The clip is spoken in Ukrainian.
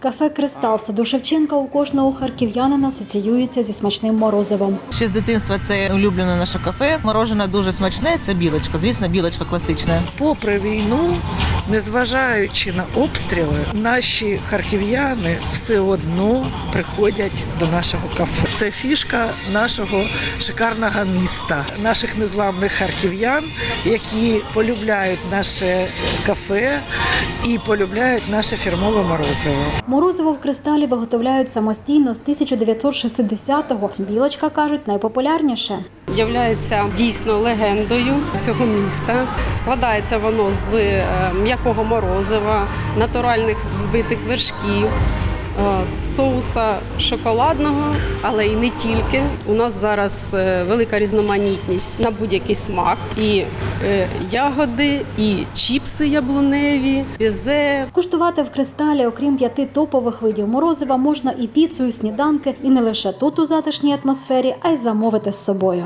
Кафе Кристал саду Шевченка у кожного харків'янина асоціюється зі смачним морозивом. Ще з дитинства це улюблене наше кафе. Морожене дуже смачне. Це білочка. Звісно, білочка класична. Попри війну, незважаючи на обстріли, наші харків'яни все одно приходять до нашого кафе. Це фішка нашого шикарного міста, наших незламних харків'ян, які полюбляють наше кафе і полюбляють наше фірмове морозиво. Морозиво в кристалі виготовляють самостійно з 1960-го. Білочка кажуть найпопулярніше. Являється дійсно легендою цього міста. Складається воно з е, м'якого морозива, натуральних взбитих вершків. е, Соуса шоколадного, але і не тільки. У нас зараз е, велика різноманітність на будь-який смак. І ягоди, і чіпси яблуневі, безе, Куштувати в кристалі, окрім п'яти топових видів морозива, можна і піцу, і сніданки, і не лише тут у затишній атмосфері, а й замовити з собою.